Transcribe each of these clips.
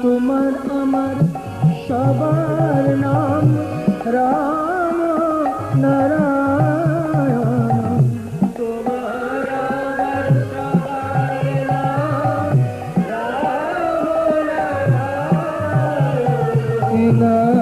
তোমার আমার সবার নাম রাম নারায়ণ। তোমার সবার নাম রাম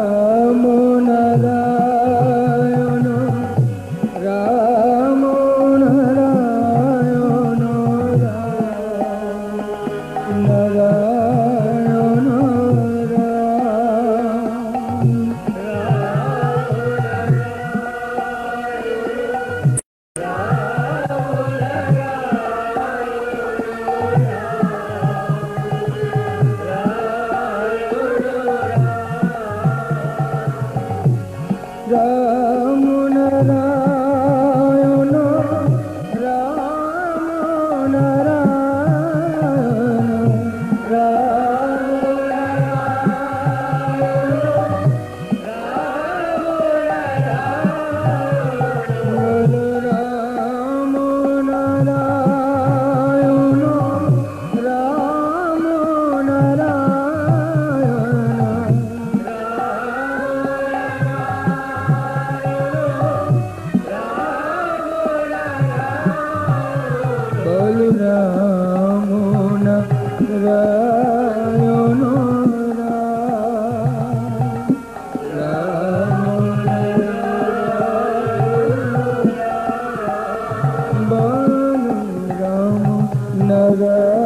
ನಗರ